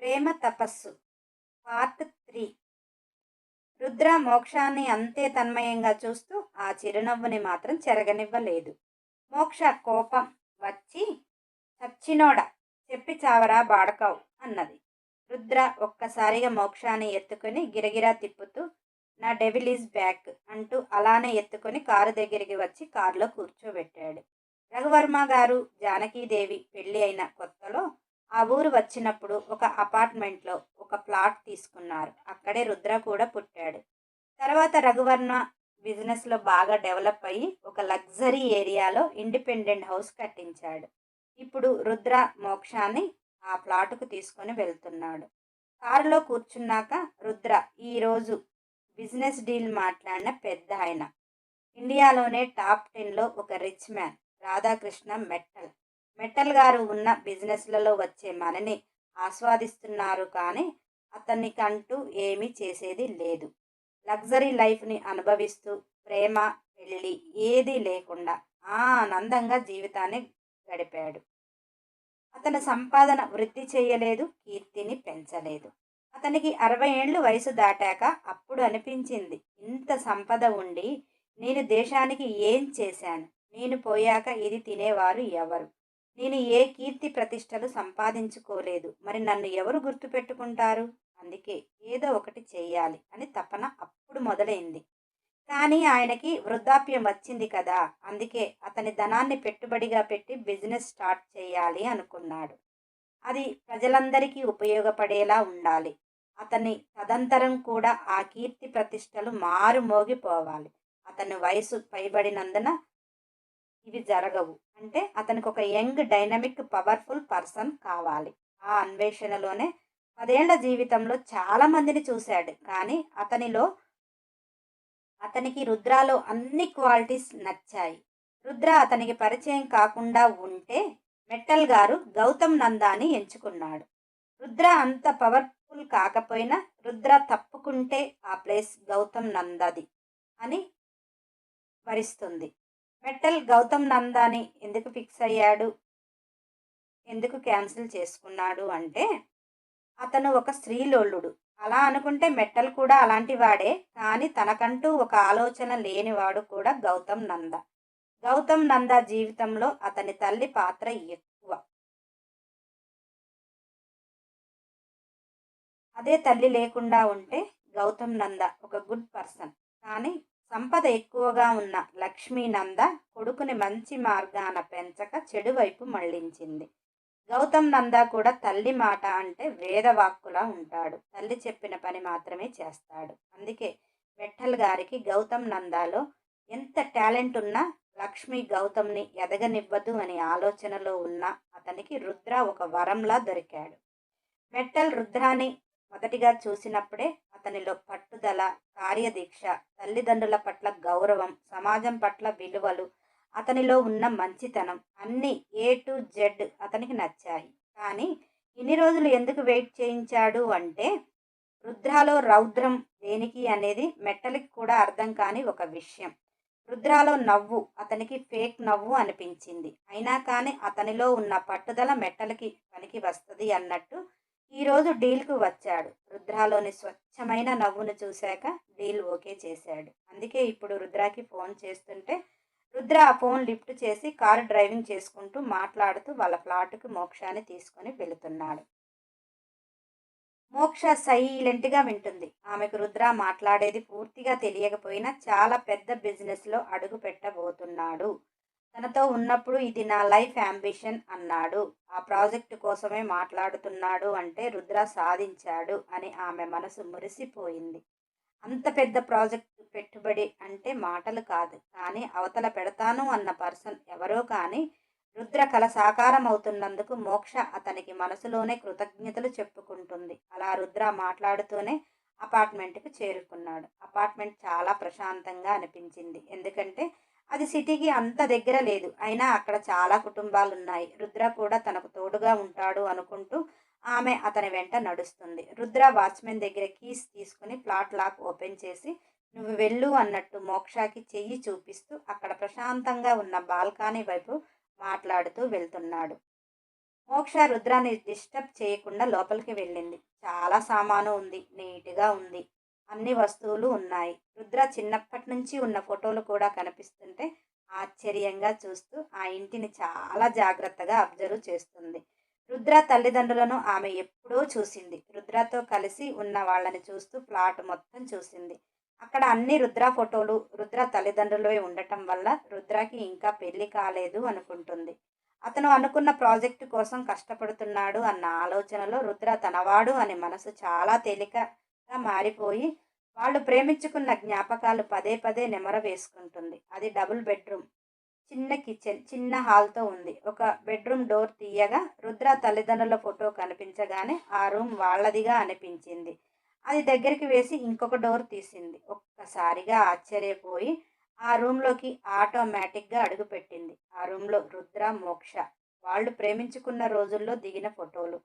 ప్రేమ తపస్సు part three. Rudra మోక్షాన్ని అంతే తన్మయంగా చూస్తూ ఆ చిరునవ్వుని మాత్రం చెరగనివ్వలేదు. మోక్ష కోపం వచ్చి చచ్చినోడ చెప్పి చావరా బాడకావు అన్నది. రుద్ర ఒక్కసారిగా మోక్షాన్ని ఎత్తుకొని గిరగిరా తిప్పుతూ నా డెవిల్ ఈజ్ బ్యాక్ అంటూ అలానే ఎత్తుకొని కారు దగ్గరికి వచ్చి కారులో కూర్చోబెట్టాడు. రఘువర్మ గారు జానకీదేవి పెళ్ళి అయిన కొత్తలో ఆ ఊరు వచ్చినప్పుడు ఒక అపార్ట్మెంట్లో ఒక ప్లాట్ తీసుకున్నారు. అక్కడే రుద్ర కూడా పుట్టాడు. తర్వాత రఘువర్ణ బిజినెస్లో బాగా డెవలప్ అయ్యి ఒక లగ్జరీ ఏరియాలో ఇండిపెండెంట్ హౌస్ కట్టించాడు. ఇప్పుడు రుద్ర మోక్షాన్ని ఆ ప్లాటుకు తీసుకొని వెళ్తున్నాడు. కారులో కూర్చున్నాక రుద్ర ఈరోజు బిజినెస్ డీల్ మాట్లాడిన పెద్ద ఆయన ఇండియాలోనే టాప్ టెన్లో ఒక రిచ్ మ్యాన్ రాధాకృష్ణ మెట్టల్. మెట్టల్ గారు ఉన్న బిజినెస్లలో వచ్చే మనని ఆస్వాదిస్తున్నారు కానీ అతనికంటూ ఏమీ చేసేది లేదు. లగ్జరీ లైఫ్ని అనుభవిస్తూ ప్రేమ పెళ్ళి ఏదీ లేకుండా ఆనందంగా జీవితాన్ని గడిపాడు. అతని సంపాదన వృద్ధి చేయలేదు కీర్తిని పెంచలేదు. అతనికి అరవై ఏళ్ళు వయసు దాటాక అప్పుడు అనిపించింది ఇంత సంపద ఉండి నేను దేశానికి ఏం చేశాను? నేను పోయాక ఇది తినేవారు ఎవరు? నేను ఏ కీర్తి ప్రతిష్టలు సంపాదించుకోలేదు. మరి నన్ను ఎవరు గుర్తుపెట్టుకుంటారు? అందుకే ఏదో ఒకటి చేయాలి అని తపన అప్పుడు మొదలైంది. కానీ ఆయనకి వృద్ధాప్యం వచ్చింది కదా అందుకే అతని ధనాన్ని పెట్టుబడిగా పెట్టి బిజినెస్ స్టార్ట్ చేయాలి అనుకున్నాడు. అది ప్రజలందరికీ ఉపయోగపడేలా ఉండాలి. అతని తదంతరం కూడా ఆ కీర్తి ప్రతిష్టలు మారుమోగిపోవాలి. అతని వయసు పైబడినందున ఇవి జరగవు. అంటే అతనికి ఒక యంగ్ డైనమిక్ పవర్ఫుల్ పర్సన్ కావాలి. ఆ అన్వేషణలోనే పదేళ్ళ జీవితంలో చాలా మందిని చూశాడు. కానీ అతనిలో అతనికి రుద్రాలో అన్ని క్వాలిటీస్ నచ్చాయి. రుద్ర అతనికి పరిచయం కాకుండా ఉంటే మెట్టల్ గారు గౌతమ్ నందాని ఎంచుకున్నాడు. రుద్ర అంత పవర్ఫుల్ కాకపోయినా రుద్ర తప్పుకుంటే ఆ ప్లేస్ గౌతమ్ నందది అని వరిస్తుంది. మెట్టల్ గౌతమ్ నందాని ఎందుకు ఫిక్స్ అయ్యాడు? ఎందుకు క్యాన్సిల్ చేసుకున్నాడు అంటే అతను ఒక స్త్రీలోళ్ళుడు అలా అనుకుంటే మెట్టల్ కూడా అలాంటి వాడే కానీ తనకంటూ ఒక ఆలోచన లేనివాడు కూడా గౌతమ్ నంద. గౌతమ్ నంద జీవితంలో అతని తల్లి పాత్ర ఎక్కువ. అదే తల్లి లేకుండా ఉంటే గౌతమ్ నంద ఒక గుడ్ పర్సన్. ఎక్కువగా ఉన్న లక్ష్మీనంద కొడుకుని మంచి మార్గాన పెంచక చెడు వైపు మళ్ళించింది. గౌతమ్ నంద కూడా తల్లి మాట అంటే వేదవాక్కులా ఉంటాడు. తల్లి చెప్పిన పని మాత్రమే చేస్తాడు. అందుకే మెట్టల్ గారికి గౌతమ్ నందాలో ఎంత టాలెంట్ ఉన్నా లక్ష్మి గౌతమ్ని ఎదగనివ్వదు అనే ఆలోచనలో ఉన్న అతనికి రుద్ర ఒక వరంలా దొరికాడు. మెట్టల్ రుద్రాని మొదటిగా చూసినప్పుడే అతనిలో పట్టుదల కార్యదీక్ష తల్లిదండ్రుల పట్ల గౌరవం సమాజం పట్ల విలువలు అతనిలో ఉన్న మంచితనం అన్నీ ఏ టు జెడ్ అతనికి నచ్చాయి. కానీ ఇన్ని రోజులు ఎందుకు వెయిట్ చేయించాడు అంటే రుద్రాలో రౌద్రం దేనికి అనేది మెట్టలికి కూడా అర్థం కాని ఒక విషయం. రుద్రాలో నవ్వు అతనికి ఫేక్ నవ్వు అనిపించింది. అయినా కానీ అతనిలో ఉన్న పట్టుదల మెట్టలకి పనికి వస్తుంది అన్నట్టు ఈరోజు డీల్కు వచ్చాడు. రుద్రాలోని స్వచ్ఛమైన నవ్వును చూశాక డీల్ ఓకే చేశాడు. అందుకే ఇప్పుడు రుద్రాకి ఫోన్ చేస్తుంటే రుద్ర ఆ ఫోన్ లిఫ్ట్ చేసి కారు డ్రైవింగ్ చేసుకుంటూ మాట్లాడుతూ వాళ్ళ ఫ్లాట్కు మోక్షాన్ని తీసుకొని వెళుతున్నాడు. మోక్ష సైలెంట్గా వింటుంది. ఆమెకు రుద్ర మాట్లాడేది పూర్తిగా తెలియకపోయినా చాలా పెద్ద బిజినెస్లో అడుగు పెట్టబోతున్నాడు. తనతో ఉన్నప్పుడు ఇది నా లైఫ్ అంబిషన్ అన్నాడు. ఆ ప్రాజెక్టు కోసమే మాట్లాడుతున్నాడు అంటే రుద్ర సాధించాడు అని ఆమె మనసు మురిసిపోయింది. అంత పెద్ద ప్రాజెక్టు పెట్టుబడి అంటే మాటలు కాదు. కానీ అవతల పెడతాను అన్న పర్సన్ ఎవరో కానీ రుద్ర కల సాకారం అవుతున్నందుకు మోక్ష అతనికి మనసులోనే కృతజ్ఞతలు చెప్పుకుంటుంది. అలా రుద్ర మాట్లాడుతూనే అపార్ట్మెంట్కి చేరుకున్నాడు. అపార్ట్మెంట్ చాలా ప్రశాంతంగా అనిపించింది. ఎందుకంటే అది సిటీకి అంత దగ్గర లేదు. అయినా అక్కడ చాలా కుటుంబాలు ఉన్నాయి రుద్ర కూడా తనకు తోడుగా ఉంటాడు అనుకుంటూ ఆమె అతని వెంట నడుస్తుంది. రుద్ర వాచ్మెన్ దగ్గర కీస్ తీసుకుని ఫ్లాట్ లాక్ ఓపెన్ చేసి నువ్వు వెళ్ళు అన్నట్టు మోక్షాకి చెయ్యి చూపిస్తూ అక్కడ ప్రశాంతంగా ఉన్న బాల్కనీ వైపు మాట్లాడుతూ వెళ్తున్నాడు. మోక్ష రుద్రాన్ని డిస్టర్బ్ చేయకుండా లోపలికి వెళ్ళింది. చాలా సామాను ఉంది. నీట్గా ఉంది. అన్ని వస్తువులు ఉన్నాయి. రుద్ర చిన్నప్పటి నుంచి ఉన్న ఫోటోలు కూడా కనిపిస్తుంటే ఆశ్చర్యంగా చూస్తూ ఆ ఇంటిని చాలా జాగ్రత్తగా అబ్జర్వ్ చేస్తుంది. రుద్ర తల్లిదండ్రులను ఆమె ఎప్పుడో చూసింది. రుద్రతో కలిసి ఉన్న వాళ్ళని చూస్తూ ప్లాట్ మొత్తం చూసింది. అక్కడ అన్ని రుద్ర ఫోటోలు రుద్ర తల్లిదండ్రులే ఉండటం వల్ల రుద్రకి ఇంకా పెళ్ళి కాలేదు అనుకుంటుంది. అతను అనుకున్న ప్రాజెక్టు కోసం కష్టపడుతున్నాడు అన్న ఆలోచనలో రుద్ర తనవాడు అని మనసు చాలా తేలిక మారిపోయి వాళ్ళు ప్రేమించుకున్న జ్ఞాపకాలు పదే పదే నెమర వేసుకుంటుంది. అది డబుల్ బెడ్రూమ్. చిన్న కిచెన్ చిన్న హాల్తో ఉంది. ఒక బెడ్రూమ్ డోర్ తీయగా రుద్ర తల్లిదండ్రుల ఫోటో కనిపించగానే ఆ రూమ్ వాళ్ళదిగా అనిపించింది. అది దగ్గరికి వేసి ఇంకొక డోర్ తీసింది. ఒక్కసారిగా ఆశ్చర్యపోయి ఆ రూమ్లోకి ఆటోమేటిక్గా అడుగుపెట్టింది. ఆ రూమ్లో రుద్ర మోక్ష. వాళ్ళు ప్రేమించుకున్న రోజుల్లో దిగిన ఫోటోలు.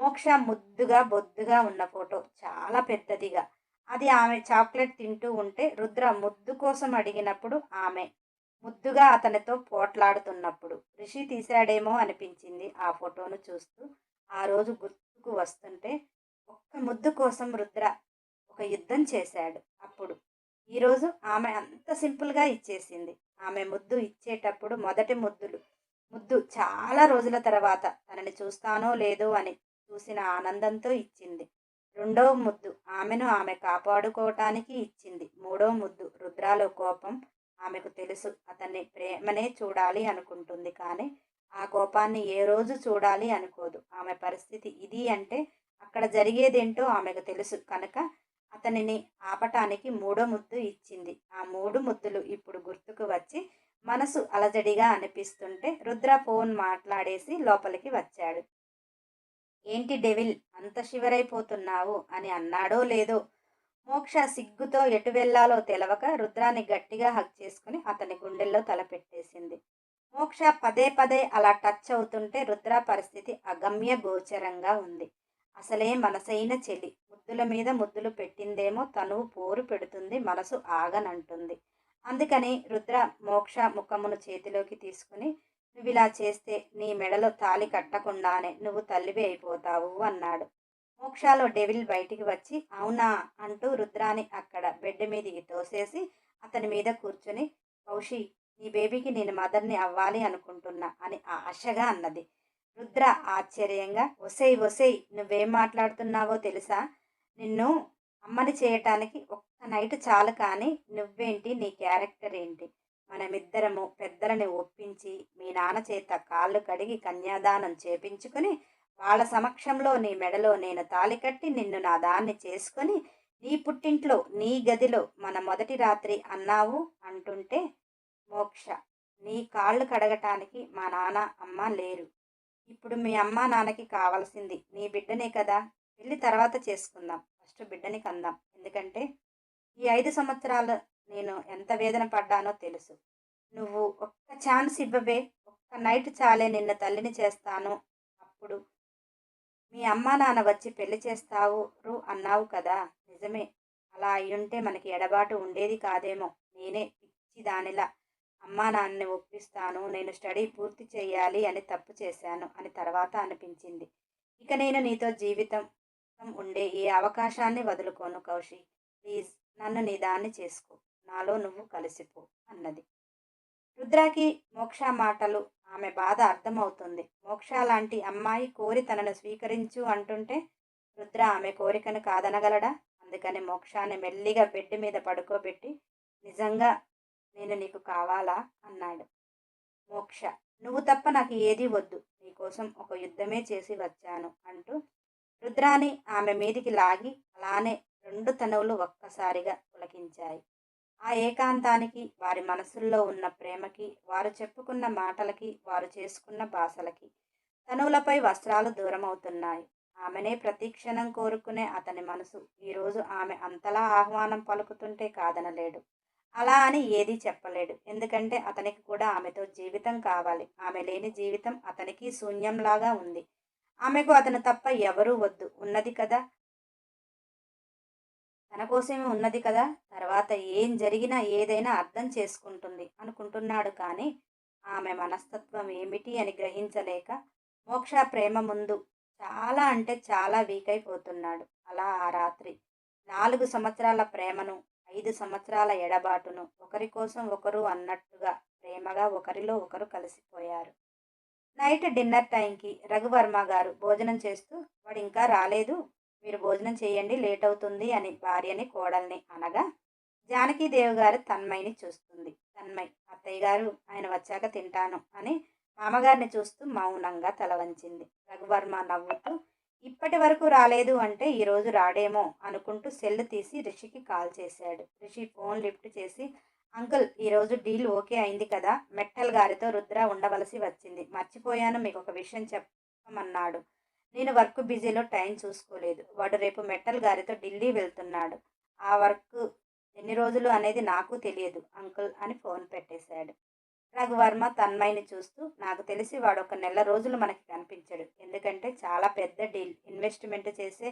మోక్ష ముద్దుగా బొద్దుగా ఉన్న ఫోటో. చాలా పెద్దదిగా. అది ఆమె చాక్లెట్ తింటూ ఉంటే రుద్ర ముద్దు కోసం అడిగినప్పుడు ఆమె ముద్దుగా అతనితో పోట్లాడుతున్నప్పుడు రిషి తీశాడేమో అనిపించింది ఆ ఫోటోను చూస్తూ. ఆ రోజు గుర్తుకు వస్తుంటే ఒక్క ముద్దు కోసం రుద్ర ఒక యుద్ధం చేశాడు అప్పుడు. ఈరోజు ఆమె అంత సింపుల్గా ఇచ్చేసింది. ఆమె ముద్దు ఇచ్చేటప్పుడు మొదటి ముద్దులు ముద్దు చాలా రోజుల తర్వాత తనని చూస్తానో లేదో అని చూసిన ఆనందంతో ఇచ్చింది. రెండవ ముద్దు ఆమెను ఆమె కాపాడుకోవటానికి ఇచ్చింది. మూడవ ముద్దు రుద్రాలో కోపం ఆమెకు తెలుసు. అతన్ని ప్రేమనే చూడాలి అనుకుంటుంది కానీ ఆ కోపాన్ని ఏ రోజు చూడాలి అనుకోదు. ఆమె పరిస్థితి ఇది అంటే అక్కడ జరిగేదేంటో ఆమెకు తెలుసు కనుక అతనిని ఆపటానికి మూడో ముద్దు ఇచ్చింది. ఆ మూడు ముద్దులు ఇప్పుడు గుర్తుకు వచ్చి మనసు అలజడిగా అనిపిస్తుంటే రుద్ర ఫోన్ మాట్లాడేసి లోపలికి వచ్చాడు. ఏంటి డెవిల్? అంత శివరైపోతున్నావు అని అన్నాడో లేదో మోక్ష సిగ్గుతో ఎటు వెళ్ళాలో తెలవక రుద్రాన్ని గట్టిగా హక్ చేసుకుని అతని గుండెల్లో తలపెట్టేసింది మోక్ష పదే పదే అలా టచ్ అవుతుంటే రుద్ర పరిస్థితి అగమ్య గోచరంగా ఉంది. అసలే మనసైన చెలి. ముద్దుల మీద ముద్దులు పెట్టిందేమో తను పోరు పెడుతుంది మనసు ఆగనంటుంది. అందుకని రుద్ర మోక్ష ముఖమును చేతిలోకి తీసుకుని నువ్వు ఇలా చేస్తే నీ మెడలో తాలి కట్టకుండానే నువ్వు తల్లివి అయిపోతావు అన్నాడు. మోక్షాలో డెవిల్ బయటికి వచ్చి అవునా అంటూ రుద్రాని అక్కడ బెడ్ మీదకి తోసేసి అతని మీద కూర్చుని కౌషి నీ బేబీకి నేను మదర్ని అవ్వాలి అనుకుంటున్నా అని ఆశగా అన్నది. రుద్ర ఆశ్చర్యంగా ఒసేయ్ ఒసేయ్ నువ్వేం మాట్లాడుతున్నావో తెలుసా? నిన్ను అమ్మని చేయటానికి ఒక్క నైట్ చాలు కానీ నువ్వేంటి నీ క్యారెక్టర్ ఏంటి? మనమిద్దరము పెద్దలని ఒప్పించి మీ నాన్న చేత కాళ్ళు కడిగి కన్యాదానం చేపించుకుని వాళ్ళ సమక్షంలో నీ మెడలో నేను తాలి కట్టి నిన్ను నా దాన్ని చేసుకొని నీ పుట్టింట్లో నీ గదిలో మన మొదటి రాత్రి అన్నావు అంటుంటే మోక్ష. నీ కాళ్ళు కడగటానికి మా నాన్న అమ్మ లేరు. ఇప్పుడు మీ అమ్మ నాన్నకి కావాల్సింది నీ బిడ్డనే కదా. వెళ్ళి తర్వాత చేసుకుందాం. ఫస్ట్ బిడ్డని కందాం. ఎందుకంటే ఈ ఐదు సంవత్సరాలు నేను ఎంత వేదన పడ్డానో తెలుసు. నువ్వు ఒక్క ఛాన్స్ ఇవ్వవే ఒక్క నైట్ చాలే నిన్న తల్లిని చేస్తాను. అప్పుడు మీ అమ్మ నాన్న వచ్చి పెళ్ళి చేస్తావు అన్నావు కదా నిజమే. అలా అయ్యుంటే మనకి ఎడబాటు ఉండేది కాదేమో. నేనే పిచ్చి దానిలా అమ్మా నాన్నని ఒప్పిస్తాను నేను స్టడీ పూర్తి చేయాలి అని తప్పు చేశాను అని తర్వాత అనిపించింది. ఇక నేను నీతో జీవితం ఉండే ఈ అవకాశాన్ని వదులుకోను కౌశి. ప్లీజ్ నన్ను నీ దాన్ని చేసుకో. నాలో నువ్వు కలిసిపో అన్నది. రుద్రాకి మోక్ష మాటలు ఆమె బాధ అర్థమవుతుంది. మోక్ష లాంటి అమ్మాయి కోరి తనను స్వీకరించు అంటుంటే రుద్ర ఆమె కోరికను కాదనగలడా? అందుకని మోక్షాన్ని మెల్లిగా బెడ్ మీద పడుకోబెట్టి నిజంగా నేను నీకు కావాలా? అన్నాడు. మోక్ష నువ్వు తప్ప నాకు ఏదీ వద్దు. నీకోసం ఒక యుద్ధమే చేసి వచ్చాను అంటూ రుద్రాని ఆమె మీదికి లాగి అలానే రెండు తనువులు ఒక్కసారిగా పులకించాయి. ఆ ఏకాంతానికి వారి మనసుల్లో ఉన్న ప్రేమకి వారు చెప్పుకున్న మాటలకి వారు చేసుకున్న భాషలకి తనువులపై వస్త్రాలు దూరమవుతున్నాయి. ఆమెనే ప్రతిక్షణం కోరుకునే అతని మనసు ఈరోజు ఆమె అంతలా ఆహ్వానం పలుకుతుంటే కాదనలేడు. అలా అని ఏదీ చెప్పలేడు. ఎందుకంటే అతనికి కూడా ఆమెతో జీవితం కావాలి. ఆమె లేని జీవితం అతనికి శూన్యంలాగా ఉంది. ఆమెకు అతను తప్ప ఎవరూ వద్దు. ఉన్నది కదా తన కోసమే ఉన్నది కదా తర్వాత ఏం జరిగినా ఏదైనా అర్థం చేసుకుంటుంది అనుకుంటున్నాడు కానీ ఆమె మనస్తత్వం ఏమిటి అని గ్రహించలేక మోక్ష ప్రేమ ముందు చాలా అంటే చాలా వీక్ అయిపోతున్నాడు. అలా ఆ రాత్రి నాలుగు సంవత్సరాల ప్రేమను ఐదు సంవత్సరాల ఎడబాటును ఒకరి కోసం ఒకరు అన్నట్టుగా ప్రేమగా ఒకరిలో ఒకరు కలిసిపోయారు. నైట్ డిన్నర్ టైంకి రఘువర్మ గారు భోజనం చేస్తూ వాడు ఇంకా రాలేదు? మీరు భోజనం చేయండి లేట్ అవుతుంది అని భార్యని కోడల్ని అనగా జానకీదేవి గారు తన్మయ్యని చూస్తుంది. తన్మయ్ అత్తయ్య గారు ఆయన వచ్చాక తింటాను అని మామగారిని చూస్తూ మౌనంగా తల వంచింది. రఘువర్మ నవ్వుతూ ఇప్పటి వరకు రాలేదు అంటే ఈరోజు రాడేమో అనుకుంటూ సెల్ తీసి రిషికి కాల్ చేశాడు. రిషి ఫోన్ లిఫ్ట్ చేసి అంకుల్ ఈరోజు డీల్ ఓకే అయింది కదా మెట్టల్ గారితో రుద్ర ఉండవలసి వచ్చింది. మర్చిపోయాను మీకు ఒక విషయం చెప్పమన్నాడు. నేను వర్క్ బిజీలో టైం చూసుకోలేదు. వాడు రేపు మెట్టల్ గారితో ఢిల్లీ వెళ్తున్నాడు. ఆ వర్క్ ఎన్ని రోజులు అనేది నాకు తెలియదు అంకుల్ అని ఫోన్ పెట్టేశాడు. రఘువర్మ తన్మయిని చూస్తూ నాకు తెలిసి వాడు ఒక నెల రోజులు మనకి కనిపించాడు. ఎందుకంటే చాలా పెద్ద డీల్. ఇన్వెస్ట్మెంట్ చేసే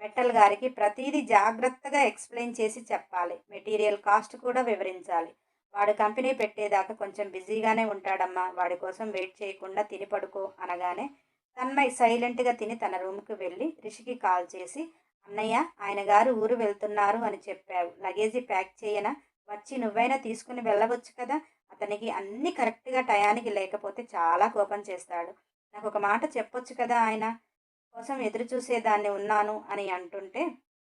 మెట్టల్ గారికి ప్రతిదీ జాగ్రత్తగా ఎక్స్ప్లెయిన్ చేసి చెప్పాలి. మెటీరియల్ కాస్ట్ కూడా వివరించాలి. వాడు కంపెనీ పెట్టేదాకా కొంచెం బిజీగానే ఉంటాడమ్మా. వాడి కోసం వెయిట్ చేయకుండా తిని పడుకో అనగానే తన్మయ్ సైలెంట్గా తిని తన రూమ్కి వెళ్ళి రిషికి కాల్ చేసి అన్నయ్య ఆయన గారు ఊరు వెళ్తున్నారు అని చెప్పావు. లగేజీ ప్యాక్ చేయనా? వచ్చి నువ్వైనా తీసుకుని వెళ్ళవచ్చు కదా? అతనికి అన్ని కరెక్ట్గా టయానికి లేకపోతే చాలా కోపం చేస్తాడు. నాకు ఒక మాట చెప్పొచ్చు కదా ఆయన? కోసం ఎదురు చూసేదాన్ని ఉన్నాను అని అంటుంటే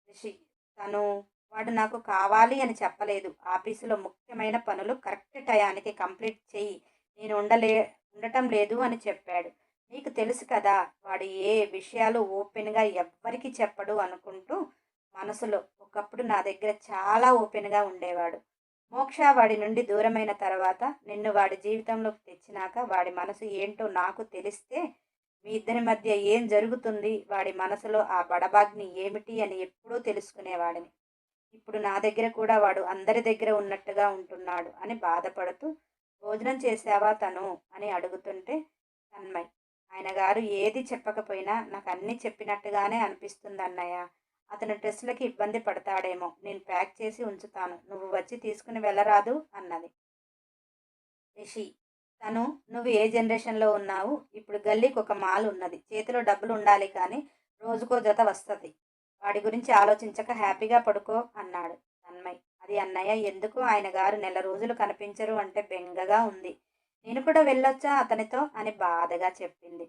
రిషి తను వాడు నాకు కావాలి అని చెప్పలేదు. ఆఫీసులో ముఖ్యమైన పనులు కరెక్ట్ టయానికి కంప్లీట్ చెయ్యి. నేను ఉండలే ఉండటం లేదు అని చెప్పాడు. నీకు తెలుసు కదా వాడు ఏ విషయాలు ఓపెన్గా ఎవ్వరికి చెప్పడు అనుకుంటూ మనసులో ఒకప్పుడు నా దగ్గర చాలా ఓపెన్గా ఉండేవాడు. మోక్ష వాడి నుండి దూరమైన తర్వాత నిన్ను వాడి జీవితంలోకి తెచ్చినాక వాడి మనసు ఏంటో నాకు తెలిస్తే మీ ఇద్దరి మధ్య ఏం జరుగుతుంది వాడి మనసులో ఆ బడబాగ్ని ఏమిటి అని ఎప్పుడూ తెలుసుకునేవాడిని. ఇప్పుడు నా దగ్గర కూడా వాడు అందరి దగ్గర ఉన్నట్టుగా ఉంటున్నాడు అని బాధపడుతూ భోజనం చేసావా తను? అని అడుగుతుంటే తన్మయ్ ఆయన గారు ఏది చెప్పకపోయినా నాకు అన్నీ చెప్పినట్టుగానే అనిపిస్తుంది అన్నయ్య అతను డ్రెస్సులకి ఇబ్బంది పడతాడేమో. నేను ప్యాక్ చేసి ఉంచుతాను. నువ్వు వచ్చి తీసుకుని వెళ్ళరాదు అన్నది. రిషి తను నువ్వు ఏ జనరేషన్లో ఉన్నావు? ఇప్పుడు గల్లీకి ఒక మాల్ ఉన్నది. చేతిలో డబ్బులు ఉండాలి కానీ రోజుకో జత వస్తుంది. వాడి గురించి ఆలోచించక హ్యాపీగా పడుకో అన్నాడు తన్మయ్. అది అన్నయ్య ఎందుకు ఆయన గారు నెల రోజులు కనిపించరు అంటే బెంగగా ఉంది. నేను కూడా వెళ్ళొచ్చా అతనితో అని బాధగా చెప్పింది.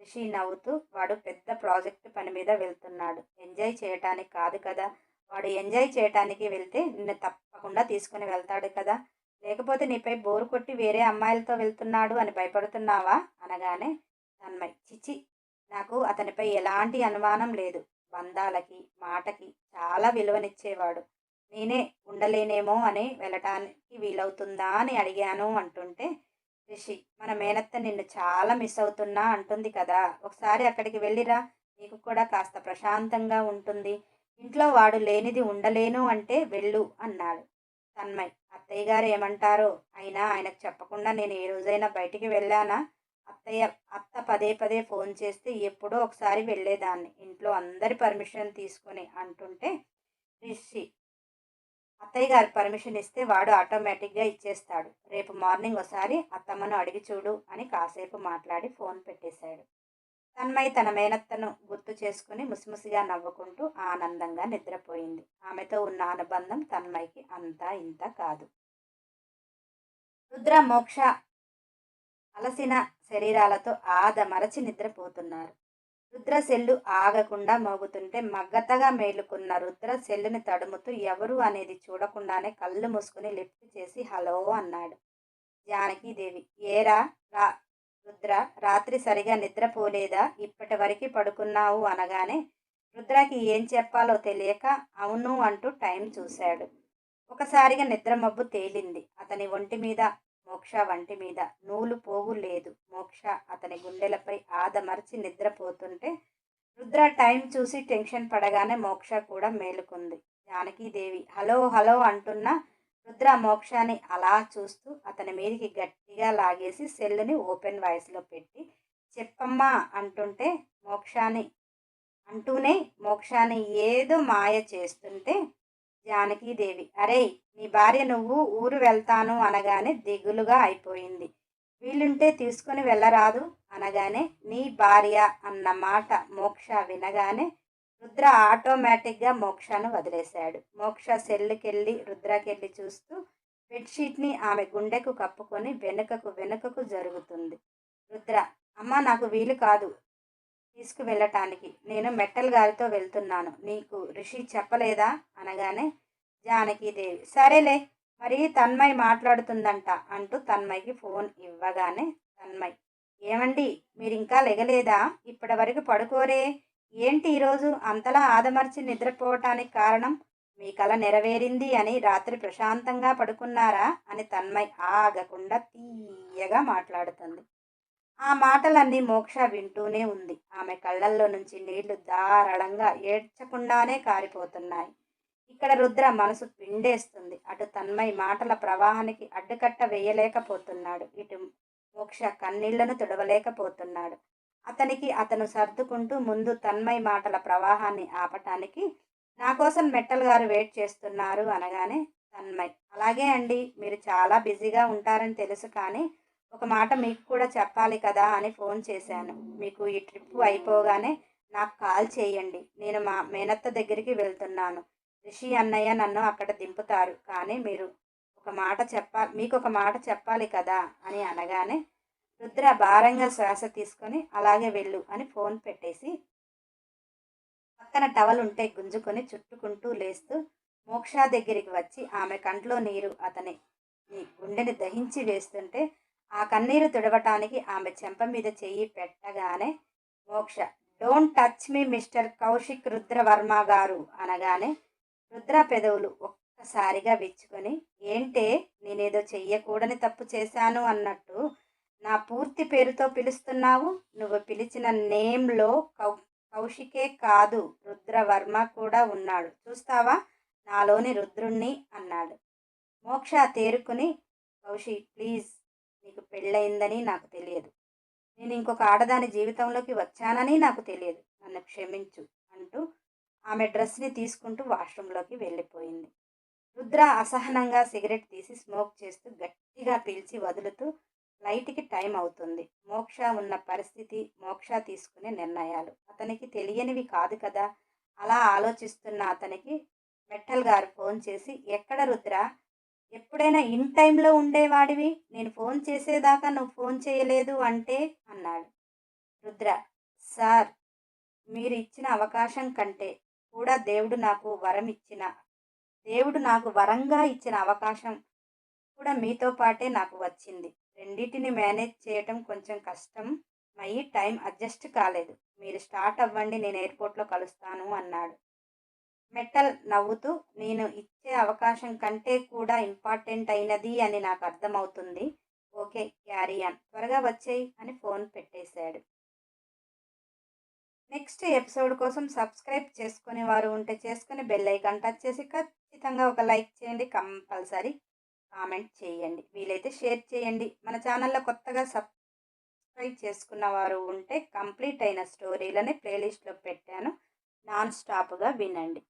రిషి నవ్వుతూ వాడు పెద్ద ప్రాజెక్ట్ పని మీద వెళ్తున్నాడు. ఎంజాయ్ చేయటానికి కాదు కదా. వాడు ఎంజాయ్ చేయటానికి వెళ్తే నిన్ను తప్పకుండా తీసుకుని వెళ్తాడు కదా. లేకపోతే నీపై బోరు కొట్టి వేరే అమ్మాయిలతో వెళ్తున్నాడు అని భయపడుతున్నావా? అనగానే తన్మయ్ చిచి నాకు అతనిపై ఎలాంటి అనుమానం లేదు. బంధాలకి మాటకి చాలా విలువనిచ్చేవాడు. నేనే ఉండలేనేమో అని వెళ్ళటానికి వీలవుతుందా అని అడిగాను అంటుంటే రిషి మన మేనత్త నిన్ను చాలా మిస్ అవుతున్నా అంటుంది కదా. ఒకసారి అక్కడికి వెళ్ళిరా నీకు కూడా కాస్త ప్రశాంతంగా ఉంటుంది. ఇంట్లో వాడు లేనిది ఉండలేను అంటే వెళ్ళు అన్నాడు తన్మయ్. అత్తయ్య గారు ఏమంటారో? అయినా ఆయనకు చెప్పకుండా నేను ఏ రోజైనా బయటికి వెళ్ళానా? అత్తయ్య అత్త పదే పదే ఫోన్ చేస్తే ఎప్పుడో ఒకసారి వెళ్ళేదాన్ని. ఇంట్లో అందరి పర్మిషన్ తీసుకొని అంటుంటే రిషి అత్తయ్య గారు పర్మిషన్ ఇస్తే వాడు ఆటోమేటిక్గా ఇచ్చేస్తాడు. రేపు మార్నింగ్ ఒకసారి అత్తమ్మను అడిగి చూడు అని కాసేపు మాట్లాడి ఫోన్ పెట్టేశాడు. తన్మయ్య తన మేనత్తను గుర్తు చేసుకుని ముసిముసిగా నవ్వుకుంటూ ఆనందంగా నిద్రపోయింది. ఆమెతో ఉన్న అనుబంధం తన్మయ్యకి అంతా ఇంత కాదు. రుద్ర మోక్ష అలసిన శరీరాలతో ఆదమరచి నిద్రపోతున్నారు. రుద్రశెల్లు ఆగకుండా మోగుతుంటే మగ్గతగా మేలుకున్న రుద్ర సెల్లుని తడుముతూ ఎవరు అనేది చూడకుండానే కళ్ళు మూసుకుని లిఫ్ట్ చేసి హలో అన్నాడు. జానకీదేవి ఏరా రా రుద్ర రాత్రి సరిగా నిద్రపోలేదా? ఇప్పటి వరకు పడుకున్నావు అనగానే రుద్రకి ఏం చెప్పాలో తెలియక అవును అంటూ టైం చూశాడు. ఒకసారిగా నిద్ర మబ్బు తేలింది. అతని ఒంటి మీద మోక్ష వంటి మీద నూలు పోగు లేదు. మోక్ష అతని గుండెలపై ఆదమర్చి నిద్రపోతుంటే రుద్ర టైం చూసి టెన్షన్ పడగానే మోక్ష కూడా మేలుకుంది. జానకీదేవి హలో హలో అంటున్న రుద్ర మోక్షాన్ని అలా చూస్తూ అతని మీదకి గట్టిగా లాగేసి సెల్లుని ఓపెన్ వాయిస్లో పెట్టి చెప్పమ్మా అంటుంటే మోక్షాన్ని అంటూనే మోక్షాన్ని ఏదో మాయ చేస్తుంటే జానకీదేవి. అరే నీ భార్య నువ్వు ఊరు వెళ్తాను అనగానే దిగులుగా అయిపోయింది. వీలుంటే తీసుకొని వెళ్ళరాదు అనగానే నీ భార్య అన్న మాట మోక్ష వినగానే రుద్ర ఆటోమేటిక్గా మోక్షను వదిలేశాడు. మోక్ష సెల్లుకెళ్ళి రుద్రకెళ్ళి చూస్తూ బెడ్షీట్ని ఆమె గుండెకు కప్పుకొని వెనుకకు వెనుకకు జరుగుతుంది. రుద్ర అమ్మ నాకు వీలు కాదు. తీసుకువెళ్ళటానికి. నేను మెట్టల్ గారితో వెళ్తున్నాను. నీకు రిషి చెప్పలేదా? అనగానే జానకీదేవి సరేలే మరి తన్మయ్ మాట్లాడుతుందంట అంటూ తన్మయ్కి ఫోన్ ఇవ్వగానే తన్మయ్ ఏమండి మీరు ఇంకా లెగలేదా? ఇప్పటి వరకు పడుకోరే. ఏంటి ఈరోజు అంతలా ఆదమర్చి నిద్రపోవటానికి కారణం? మీ కల నెరవేరింది అని రాత్రి ప్రశాంతంగా పడుకున్నారా? అని తన్మయ్ ఆగకుండా తీయగా మాట్లాడుతుంది. ఆ మాటలన్నీ మోక్ష వింటూనే ఉంది. ఆమె కళ్ళల్లో నుంచి నీళ్ళు ధారాళంగా ఏడ్చకుండానే కారిపోతున్నాయి. ఇక్కడ రుద్ర మనసు పిండేస్తుంది. అటు తన్మయ్ మాటల ప్రవాహానికి అడ్డుకట్ట వేయలేకపోతున్నాడు. ఇటు మోక్ష కన్నీళ్ళను తుడవలేకపోతున్నాడు. అతనికి అతను సర్దుకుంటూ ముందు తన్మయ్ మాటల ప్రవాహాన్ని ఆపటానికి నా కోసం మెట్టల్ గారు వెయిట్ చేస్తున్నారు అనగానే తన్మయ్ అలాగే అండి మీరు చాలా బిజీగా ఉంటారని తెలుసు కానీ ఒక మాట మీకు కూడా చెప్పాలి కదా అని ఫోన్ చేశాను. మీకు ఈ ట్రిప్ అయిపోగానే నాకు కాల్ చేయండి. నేను మా మేనత్త దగ్గరికి వెళ్తున్నాను. రిషి అన్నయ్య నన్ను అక్కడ దింపుతారు. కానీ మీరు ఒక మాట చెప్పా మీకు ఒక మాట చెప్పాలి కదా అని అనగానే రుద్ర భారంగా శ్వాస తీసుకొని అలాగే వెళ్ళు అని ఫోన్ పెట్టేసి పక్కన టవల్ ఉంటే గుంజుకొని చుట్టుకుంటూ లేస్తూ మోక్ష దగ్గరికి వచ్చి ఆమె కంట్లో నీరు అతని నీ గుండెని దహించి వేస్తుంటే ఆ కన్నీరు తుడవటానికి ఆమె చెంప మీద చెయ్యి పెట్టగానే Moksha don't touch me mister Kaushik Rudravarma garu అనగానే రుద్ర పెదవులు ఒక్కసారిగా విచ్చుకొని ఏంటే నేనేదో చెయ్యకూడని తప్పు చేశాను అన్నట్టు నా పూర్తి పేరుతో పిలుస్తున్నావు. నువ్వు పిలిచిన నేమ్లో కౌ కౌశికే కాదు రుద్రవర్మ కూడా ఉన్నాడు. చూస్తావా? నాలోని రుద్రుణ్ణి అన్నాడు. మోక్ష తేరుకుని కౌశిక్ ప్లీజ్ నీకు పెళ్ళయిందని నాకు తెలియదు. నేను ఇంకొక ఆడదాని జీవితంలోకి వచ్చానని నాకు తెలియదు. నన్ను క్షమించు అంటూ ఆమె డ్రెస్ని తీసుకుంటూ వాష్రూంలోకి వెళ్ళిపోయింది. రుద్ర అసహనంగా సిగరెట్ తీసి స్మోక్ చేస్తూ గట్టిగా పీల్చి వదులుతూ లైట్కి టైం అవుతుంది. మోక్ష ఉన్న పరిస్థితి మోక్ష తీసుకునే నిర్ణయాలు. అతనికి తెలియనివి కాదు కదా? అలా ఆలోచిస్తున్న అతనికి మెట్టల్ గారు ఫోన్ చేసి ఎక్కడ రుద్ర? ఎప్పుడైనా ఇన్ టైంలో ఉండేవాడివి? నేను ఫోన్ చేసేదాకా నువ్వు ఫోన్ చేయలేదు అంటే అన్నాడు. రుద్ర సార్ మీరు ఇచ్చిన అవకాశం కంటే కూడా దేవుడు నాకు వరం ఇచ్చిన దేవుడు నాకు వరంగా ఇచ్చిన అవకాశం కూడా మీతో పాటే నాకు వచ్చింది. రెండింటిని మేనేజ్ చేయటం కొంచెం కష్టం. మై టైం అడ్జస్ట్ కాలేదు. మీరు స్టార్ట్ అవ్వండి నేను ఎయిర్పోర్ట్లో కలుస్తాను అన్నాడు. మెటల్ నవ్వుతూ నేను ఇచ్చే అవకాశం కంటే కూడా ఇంపార్టెంట్ అయినది అని నాకు అర్థమవుతుంది. ఓకే క్యారియాన్ త్వరగా వచ్చేయి అని ఫోన్ పెట్టేశాడు. నెక్స్ట్ ఎపిసోడ్ కోసం సబ్స్క్రైబ్ చేసుకునే వారు ఉంటే చేసుకుని బెల్ ఐకాన్ టచ్ చేసి ఖచ్చితంగా ఒక లైక్ చేయండి. కంపల్సరీ కామెంట్ చేయండి. వీలైతే షేర్ చేయండి. మన ఛానల్లో కొత్తగా సబ్స్క్రైబ్ చేసుకున్న వారు ఉంటే కంప్లీట్ అయిన స్టోరీలని ప్లేలిస్ట్లో పెట్టాను. నాన్ స్టాప్గా వినండి.